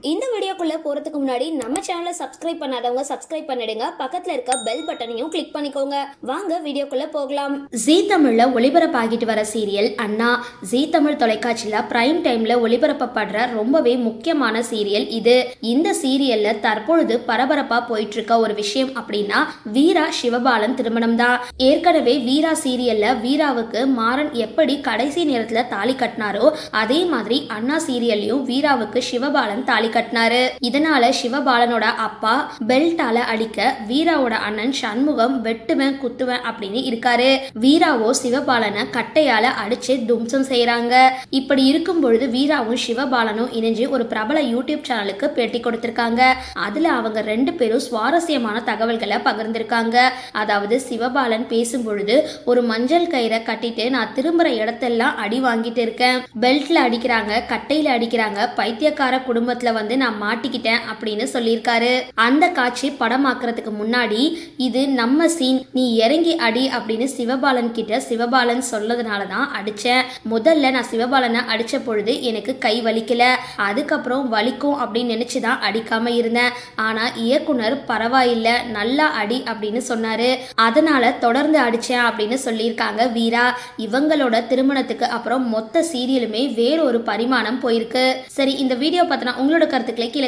இந்த வீடியோக்குள்ளே போகிறதுக்கு முன்னாடி நம்ம சேனலை சப்ஸ்கிரைப் பண்ணாதவங்க சப்ஸ்கிரைப் பண்ணிடுங்க. பக்கத்தில் இருக்க பெல் பட்டனையும் கிளிக் பண்ணிக்கோங்க. வாங்க வீடியோக்குள்ளே போகலாம். ஜீ தமிழில் ஒளிபரப்பாகிட்டு வர சீரியல் அண்ணா. ஜீ தமிழ் தொலைக்காட்சியில் பிரைம் டைமில் ஒளிபரப்பப்படுற ரொம்பவே முக்கியமான சீரியல் இது. இந்த சீரியலில் தற்பொழுது பரபரப்பாக போயிட்டு இருக்க ஒரு விஷயம் அப்படின்னா வீரா சிவபாலன் திருமணம் தான். ஏற்கனவே வீரா சீரியல்ல வீராவுக்கு மாறன் எப்படி கடைசி நேரத்தில் தாலி கட்டினாரோ அதே மாதிரி அண்ணா சீரியல்லையும் வீராவுக்கு சிவபாலன் தாலி கட்டினாரு. இதனால சிவபாலனோட அப்பா பெல்ட்டால அடிக்க வீராவோட அண்ணன் சண்முகம் வெட்டுவேன் குத்துவேன் அப்படின்னு இருக்காரு. வீராவோ சிவபாலனை கட்டையால அடிச்சு தும்சம் செய்யறாங்க இப்படி இருக்கும் பொழுது வீராவும் சிவபாலனும் இணைஞ்சு ஒரு பிரபல யூடியூப் சேனலுக்கு பேட்டி கொடுத்திருக்காங்க. அதுல அவங்க ரெண்டு பேரும் சுவாரஸ்யமான தகவல்களை பகிர்ந்திருக்காங்க. அதாவது சிவபாலன் பேசும் பொழுது ஒரு மஞ்சள் கயிறை கட்டிட்டு நான் திரும்புற இடத்தெல்லாம் அடி வாங்கிட்டு இருக்கேன். பெல்ட்ல அடிக்கிறாங்க கட்டையில அடிக்கிறாங்க. பைத்தியக்கார குடும்பத்துல வந்து நான் மாட்டிக்கிட்டேன் அப்படின்னு சொல்லியிருக்காரு. அந்த காட்சி படமாக்குறதுக்கு முன்னாடி இது நம்ம சீன் நீ இறங்கி அடி அப்படின்னு சிவபாலன் கிட்ட சிவபாலன் சொல்லதுனால தான் அடிச்சேன். முதல்ல நான் சிவபாலனை அடித்த பொழுது எனக்கு கை வலிக்கல. அதுக்கப்புறம் வலிக்கும் அப்படின்னு நினச்சி தான் அடிக்காம இருந்தேன். ஆனா இயக்குனர் பரவாயில்லை நல்லா அடி அப்படின்னு சொன்னாரு. அதனால தொடர்ந்து அடிச்சேன் அப்படின்னு சொல்லியிருக்காங்க வீரா. இவங்களோட திருமணத்துக்கு அப்புறம் மொத்த சீரியலுமே வேறொரு பரிமாணம் போயிருக்கு. சரி இந்த வீடியோ பார்த்தனா உங்களோட கருத்துக்களை கீழே